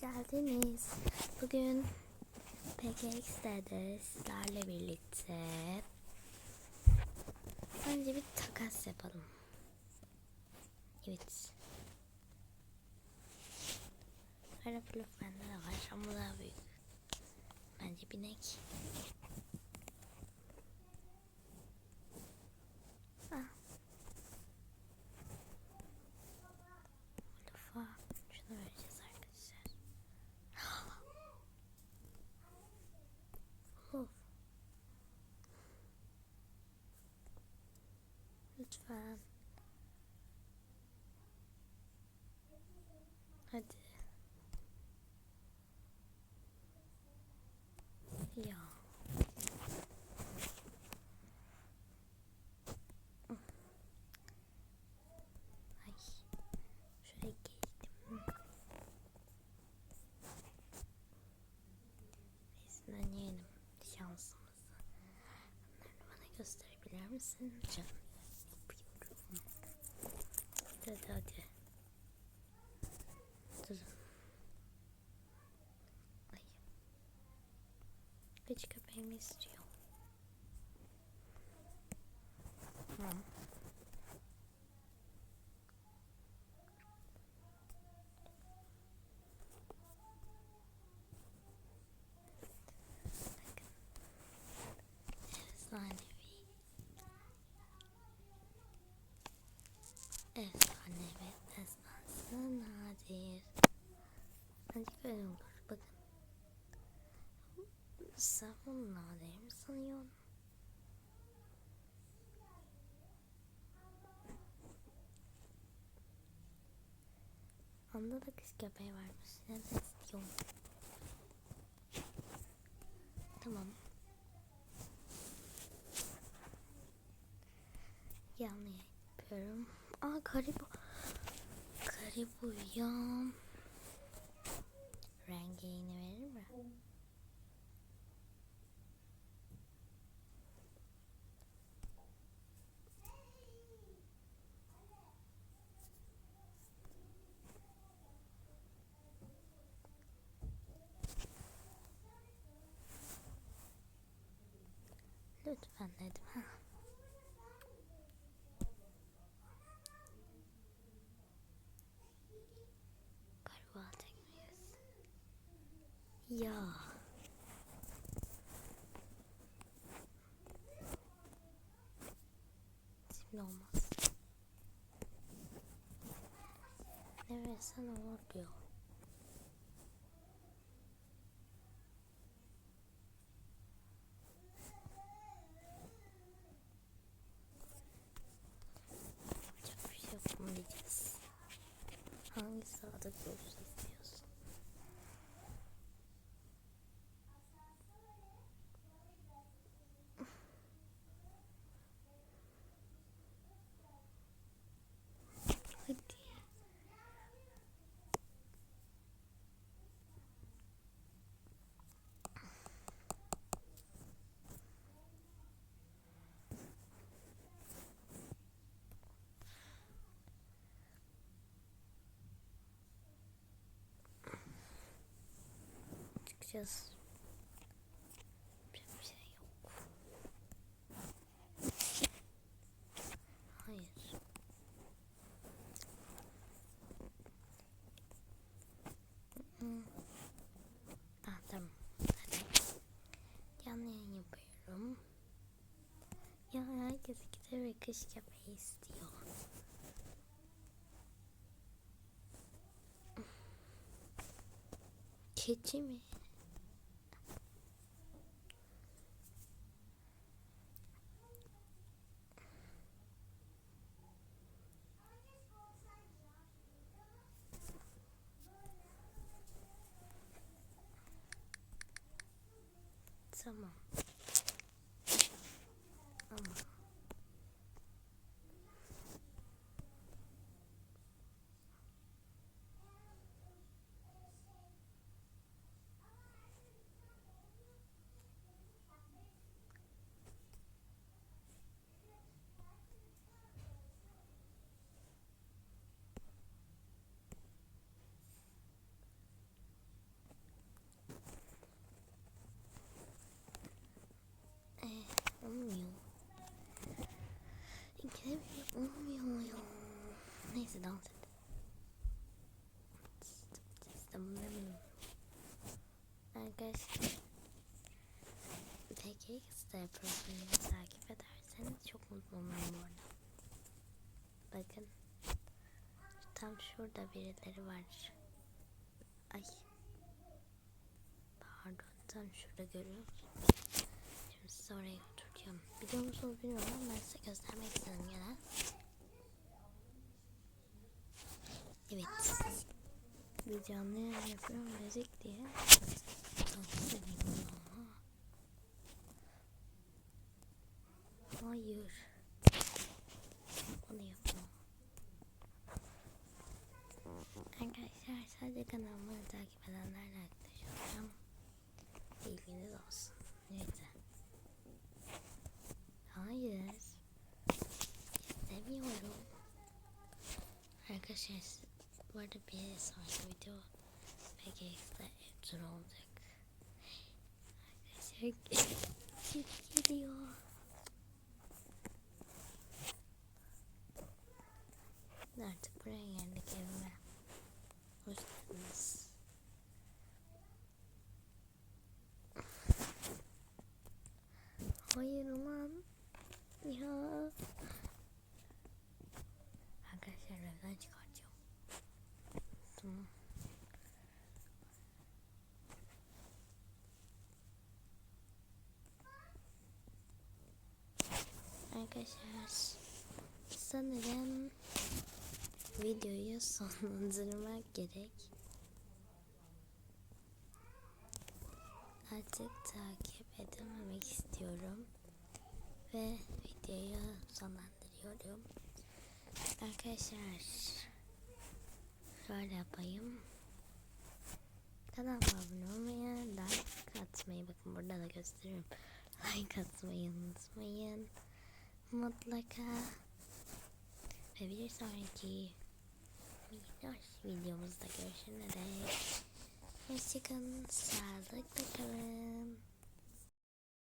geldiniz. Bugün PKX'de sizlerle birlikte önce bir takas yapalım. Evet. Kara fluff bende de var ama daha büyük. Bence binek. Lütfen. Hadi. Ya. Ay. Şuraya geçtim. Neyse deneyelim şansımızı. Bunları bana gösterebilir misin? Canım yapıyorum. Hadi. Durun. Ay. Gıcı köpeğimi istiyor. Tamam. Efsanevi destansı nadir. Bence böyle olur. Bakın. Sen bunu nadir mi sanıyorsun? Anda da kız köpeği varmış. Ne de istiyorum. Tamam. Yanlış yapıyorum. Aa karibu. Karibu ya. Rengini verir mi? Lütfen dedim. Ya. Şimdi olmaz. Ne versen olur diyor. Yapacak bir şey yok mu diyeceğiz. Hangi Çıkacağız. Bir şey yok. Hayır. Ah, tamam. Canlı yayın yapıyorum. Ya herkes ve kış köpeği istiyor. Keçi mi? Tamam. Ama Arkadaşlar TKX'de profilini takip ederseniz çok mutlu olurum bu arada. Bakın. Tam şurada birileri var. Ay. Pardon. Tam şurada görüyor musunuz? Şimdi size oraya götüreceğim. Biliyor musunuz bilmiyorum ama ben size göstermek istedim gene. Evet. Bir canlı yayın yapıyorum müzik diye. Hayır. Onu yapmam. Arkadaşlar sadece kanalımı takip edenlerle arkadaş olacağım. Bilginiz olsun. Neyse. Hayır. İstemiyorum. Arkadaşlar bu arada bir sonraki video PGX'de ev turu olacak. Arkadaşlar kim geliyor? Artık buraya geldik evime. Arkadaşlar sanırım videoyu sonlandırmak gerek. Artık takip edememek istiyorum. Ve videoyu sonlandırıyorum. Arkadaşlar şöyle yapayım. Kanalıma abone olmayı, like atmayı bakın burada da gösteriyorum. Like atmayı unutmayın. Mutlaka. Ve bir sonraki minnoş videomuzda görüşene dek. Hoşçakalın, sağlıkla kalın.